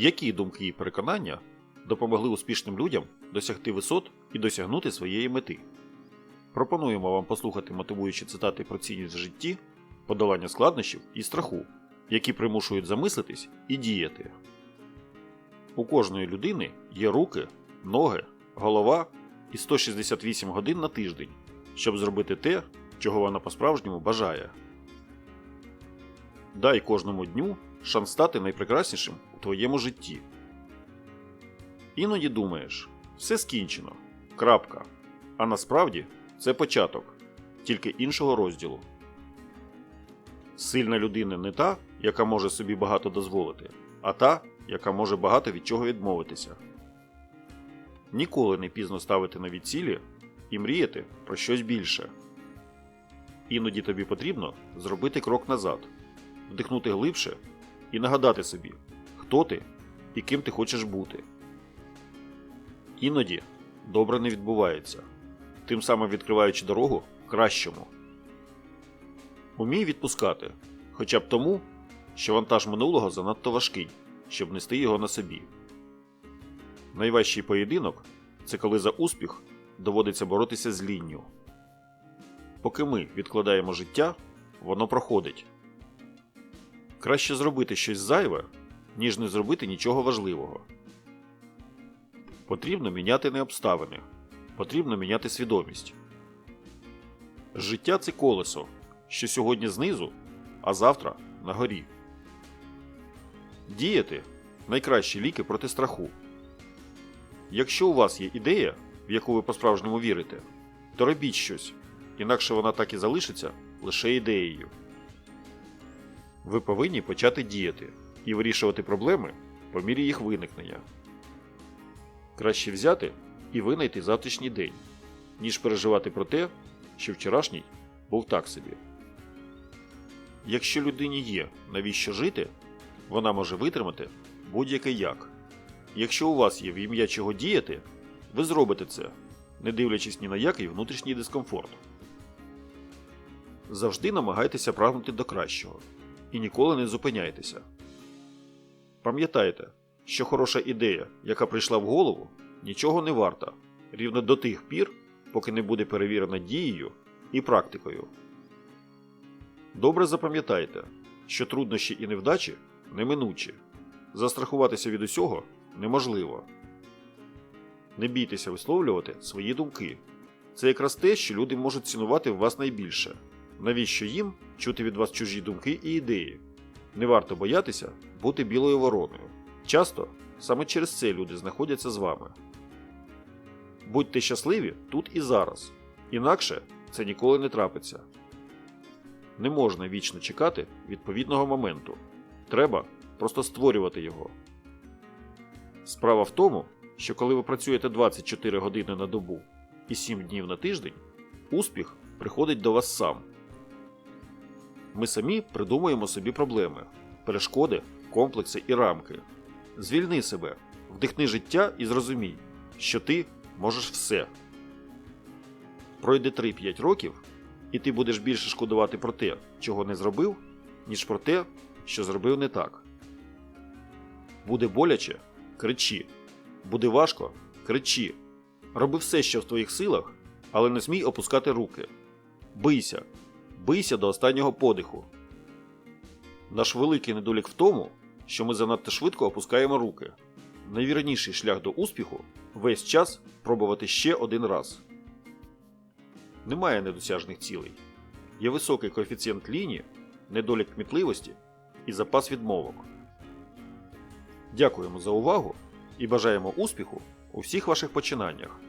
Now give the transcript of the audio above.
Які думки і переконання допомогли успішним людям досягти висот і досягнути своєї мети? Пропонуємо вам послухати мотивуючі цитати про цінність в житті, подолання складнощів і страху, які примушують замислитись і діяти. У кожної людини є руки, ноги, голова і 168 годин на тиждень, щоб зробити те, чого вона по-справжньому бажає. Дай кожному дню шанс стати найпрекраснішим твоєму житті. Іноді думаєш, все скінчено. Крапка. А насправді це початок, тільки іншого розділу. Сильна людина не та, яка може собі багато дозволити, а та, яка може багато від чого відмовитися. Ніколи не пізно ставити нові цілі і мріяти про щось більше. Іноді тобі потрібно зробити крок назад, вдихнути глибше і нагадати собі, хто ти і ким ти хочеш бути. Іноді добре не відбувається, тим самим відкриваючи дорогу кращому. Умій відпускати, хоча б тому, що вантаж минулого занадто важкий, щоб нести його на собі. Найважчий поєдинок це коли за успіх доводиться боротися з лінню. Поки ми відкладаємо життя, воно проходить. Краще зробити щось зайве, ніж не зробити нічого важливого. Потрібно міняти не обставини, потрібно міняти свідомість. Життя це колесо, що сьогодні знизу, а завтра на горі. Діяти найкращі ліки проти страху. Якщо у вас є ідея, в яку ви по-справжньому вірите, то робіть щось, інакше вона так і залишиться лише ідеєю. Ви повинні почати діяти і вирішувати проблеми по мірі їх виникнення. Краще взяти і винайти завтрашній день, ніж переживати про те, що вчорашній був так собі. Якщо людині є навіщо жити, вона може витримати будь-який як. Якщо у вас є в ім'я чого діяти, ви зробите це, не дивлячись ні на який внутрішній дискомфорт. Завжди намагайтеся прагнути до кращого і ніколи не зупиняйтеся. Пам'ятайте, що хороша ідея, яка прийшла в голову, нічого не варта рівно до тих пір, поки не буде перевірена дією і практикою. Добре запам'ятайте, що труднощі і невдачі неминучі. Застрахуватися від усього неможливо. Не бійтеся висловлювати свої думки. Це якраз те, що люди можуть цінувати в вас найбільше. Навіщо їм чути від вас чужі думки і ідеї? Не варто боятися бути білою вороною. Часто саме через це люди знаходяться з вами. Будьте щасливі тут і зараз. Інакше це ніколи не трапиться. Не можна вічно чекати відповідного моменту. Треба просто створювати його. Справа в тому, що коли ви працюєте 24 години на добу і 7 днів на тиждень, успіх приходить до вас сам. Ми самі придумуємо собі проблеми, перешкоди, комплекси і рамки. Звільни себе, вдихни життя і зрозумій, що ти можеш все. Пройде 3-5 років, і ти будеш більше шкодувати про те, чого не зробив, ніж про те, що зробив не так. Буде боляче кричи. Буде важко кричи. Роби все, що в твоїх силах, але не смій опускати руки. Бийся, бийся до останнього подиху. Наш великий недолік в тому, що ми занадто швидко опускаємо руки. Найвірніший шлях до успіху весь час пробувати ще один раз. Немає недосяжних цілей. Є високий коефіцієнт лінії, недолік кмітливості і запас відмовок. Дякуємо за увагу і бажаємо успіху у всіх ваших починаннях.